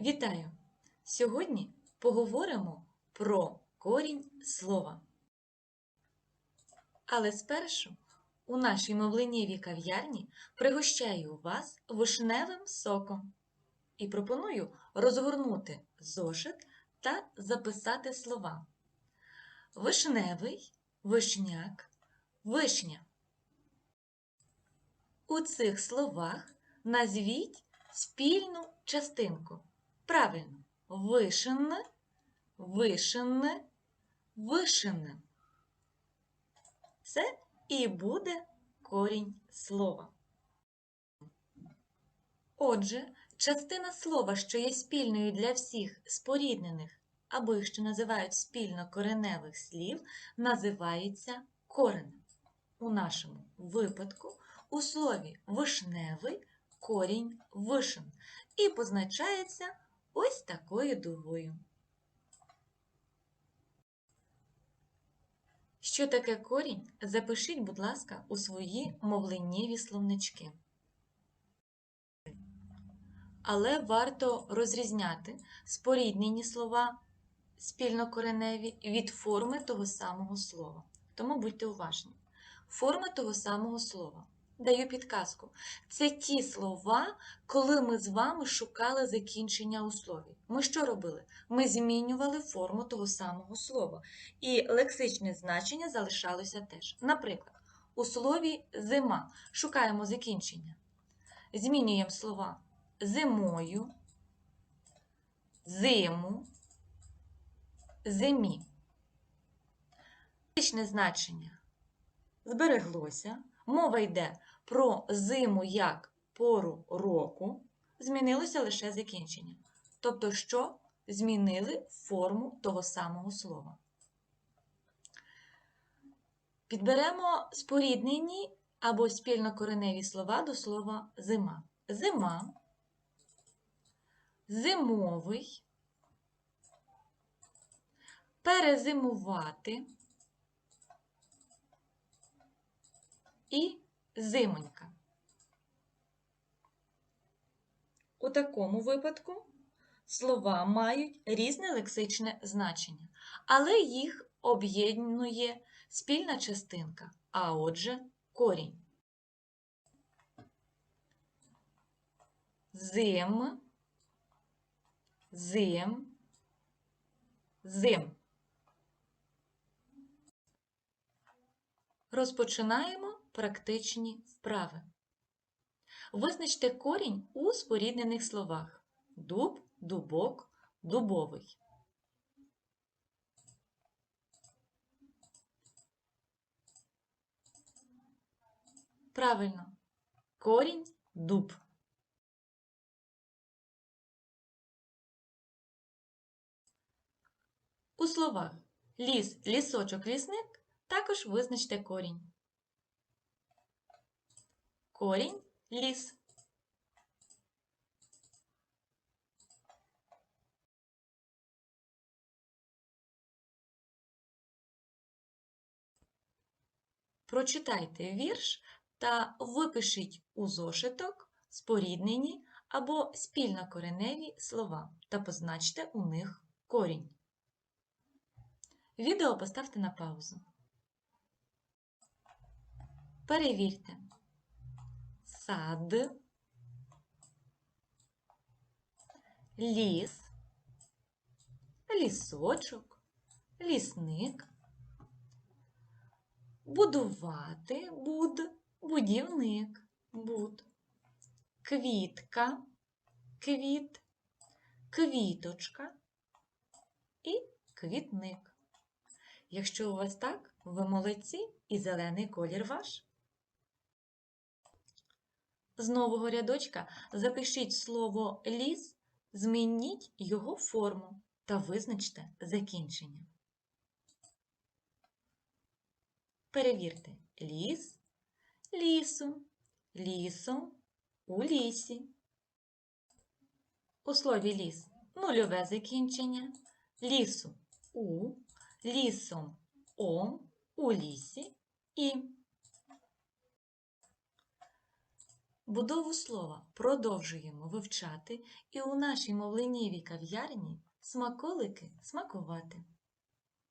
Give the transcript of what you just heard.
Вітаю! Сьогодні поговоримо про корінь слова. Але спершу у нашій мовленнєвій кав'ярні пригощаю вас вишневим соком і пропоную розгорнути зошит та записати слова. Вишневий, вишняк, вишня. У цих словах назвіть спільну частинку. Правильно, вишенне, вишенне, вишенне. Це і буде корінь слова. Отже, частина слова, що є спільною для всіх споріднених, або їх ще називають спільно кореневих слів, називається коренем. У нашому випадку у слові вишневий корінь вишен і позначається ось такою дугою. Що таке корінь? Запишіть, будь ласка, у свої мовленнєві словнички. Але варто розрізняти споріднені слова спільнокореневі від форми того самого слова. Тому будьте уважні. Форма того самого слова. Даю підказку. Це ті слова, коли ми з вами шукали закінчення у слові. Ми що робили? Ми змінювали форму того самого слова. І лексичне значення залишалося теж. Наприклад, у слові зима шукаємо закінчення. Змінюємо слова зимою, зиму, зимі. Лексичне значення збереглося. Мова йде про зиму як пору року, змінилося лише закінчення. Тобто, що змінили форму того самого слова. Підберемо споріднені або спільнокореневі слова до слова зима. Зима, зимовий, перезимувати. І зимонька. У такому випадку слова мають різне лексичне значення, але їх об'єднує спільна частинка, а отже, корінь. Зим, зим, зим. Розпочинаємо практичні вправи. Визначте корінь у споріднених словах дуб, дубок, дубовий. Правильно. Корінь дуб. У словах ліс, лісочок, лісник також визначте корінь. Корінь ліс. Прочитайте вірш та випишіть у зошиток споріднені або спільнокореневі слова та позначте у них корінь. Відео поставте на паузу. Перевірте сад, ліс, лісочок, лісник, будувати буд, будівник, буд, квітка, квіт, квіточка і квітник. Якщо у вас так, ви молодці і зелений колір ваш. З нового рядочка. Запишіть слово ліс, змініть його форму та визначте закінчення. Перевірте. Ліс, лісу, лісом, у лісі. У слові ліс нульове закінчення, лісу у, лісом о, у лісі і. Будову слова продовжуємо вивчати і у нашій мовленівій кав'ярні смаколики смакувати.